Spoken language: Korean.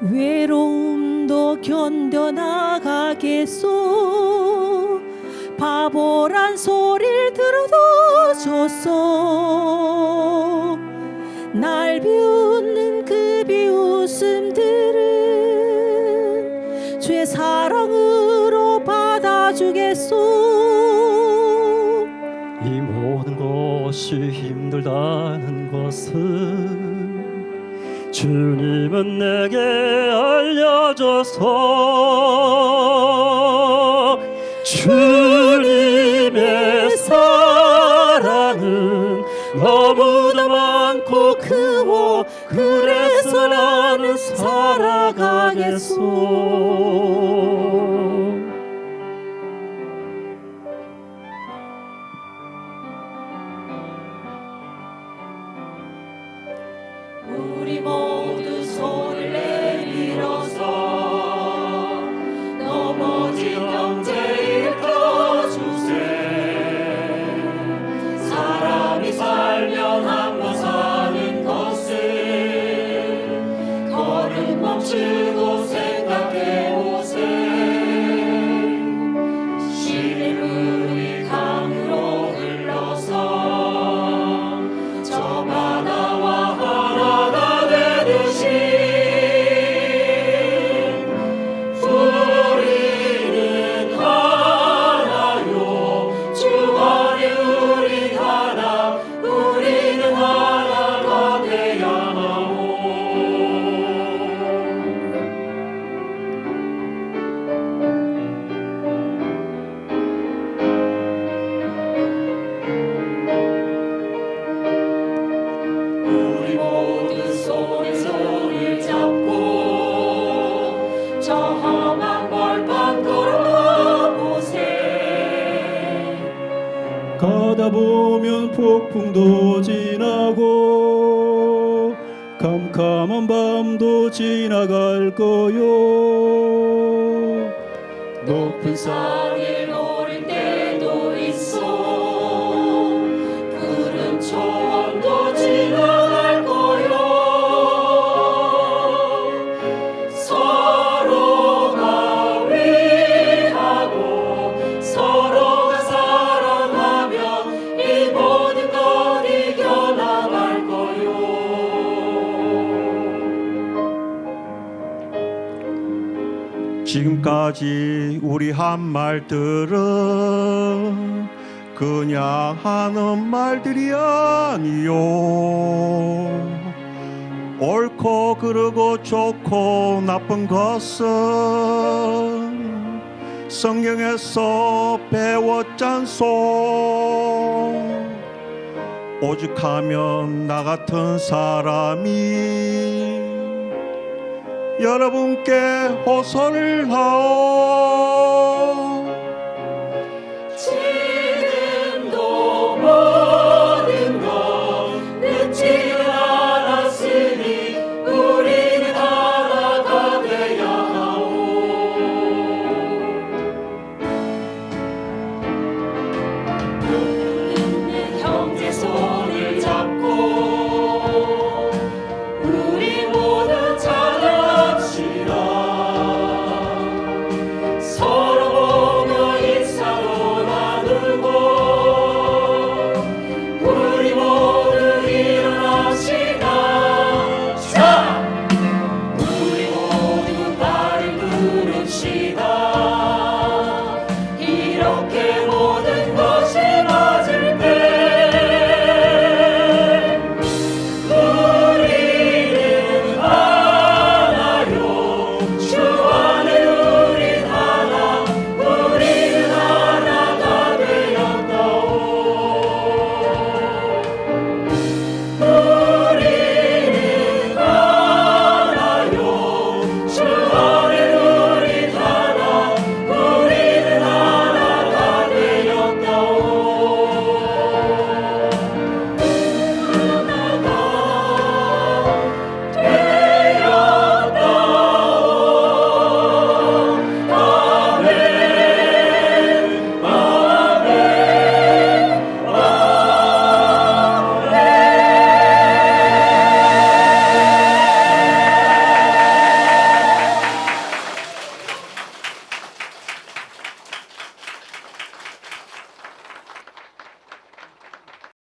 외로움도 견뎌나가겠소. 바보란 소리를 들어도 좋소. 날 비웃는 그 비웃음들은 주의 사랑으로 받아주겠소. 이 모든 것이 힘들다는 것을 주님은 내게 알려줘서 주님의 사랑은 너무나 많고 크고 그래서 나는 살아가겠소 보면 폭풍도 지나고 캄캄한 밤도 지나갈 거요. 높은 산산 지금까지 우리 한 말들은 그냥 하는 말들이 아니요. 옳고 그르고 좋고 나쁜 것은 성경에서 배웠잖소. 오죽하면 나 같은 사람이 여러분께 호소를 하오.